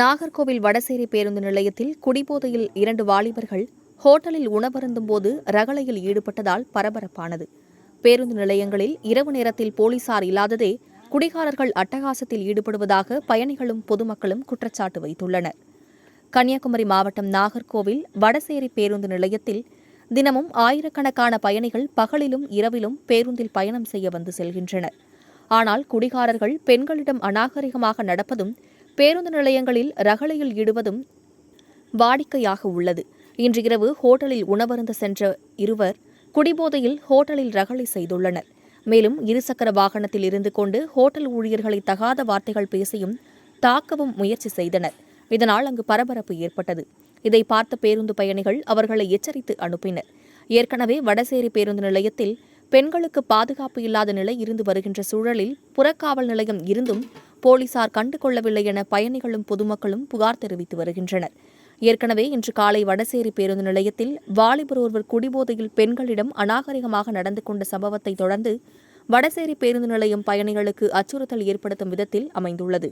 நாகர்கோவில் வடசேரி பேருந்து நிலையத்தில் குடிபோதையில் இரண்டு வாலிபர்கள் ஹோட்டலில் உணவருந்தும்போது ரகளையில் ஈடுபட்டதால் பரபரப்பானது. பேருந்து நிலையங்களில் இரவு நேரத்தில் போலீசார் இல்லாததே குடிகாரர்கள் அட்டகாசத்தில் ஈடுபடுவதாக பயணிகளும் பொதுமக்களும் குற்றச்சாட்டு வைத்துள்ளனர். கன்னியாகுமரி மாவட்டம் நாகர்கோவில் வடசேரி பேருந்து நிலையத்தில் தினமும் ஆயிரக்கணக்கான பயணிகள் பகலிலும் இரவிலும் பேருந்தில் பயணம் செய்ய வந்து செல்கின்றனர். ஆனால் குடிகாரர்கள் பெண்களிடம் அநாகரிகமாக நடப்பதும் பேருந்து நிலையங்களில் ரகளையில் ஈடுவதும் வாடிக்கையாக உள்ளது. இன்று இரவு ஹோட்டலில் உணவருந்த சென்ற இருவர் குடிபோதையில் ஹோட்டலில் ரகளை செய்துள்ளனர். மேலும் இருசக்கர வாகனத்தில் இருந்து கொண்டு ஹோட்டல் ஊழியர்களை தகாத வார்த்தைகள் பேசியும் தாக்கவும் முயற்சி செய்தனர். இதனால் அங்கு பரபரப்பு ஏற்பட்டது. இதை பார்த்த பேருந்து பயணிகள் அவர்களை எச்சரித்து அனுப்பினர். ஏற்கனவே வடசேரி பேருந்து நிலையத்தில் பெண்களுக்கு பாதுகாப்பு இல்லாத நிலை இருந்து வருகின்ற சூழலில் புறக்காவல் நிலையம் இருந்தும் போலீசார் கண்டுகொள்ளவில்லை என பயணிகளும் பொதுமக்களும் புகார் தெரிவித்து வருகின்றனர். ஏற்கனவே இன்று காலை வடசேரி பேருந்து நிலையத்தில் வாலிபர் ஒருவர் குடிபோதையில் பெண்களிடம் அநாகரிகமாக நடந்து கொண்ட சம்பவத்தை தொடர்ந்து வடசேரி பேருந்து நிலையம் பயணிகளுக்கு அச்சுறுத்தல் ஏற்படுத்தும் விதத்தில் அமைந்துள்ளது.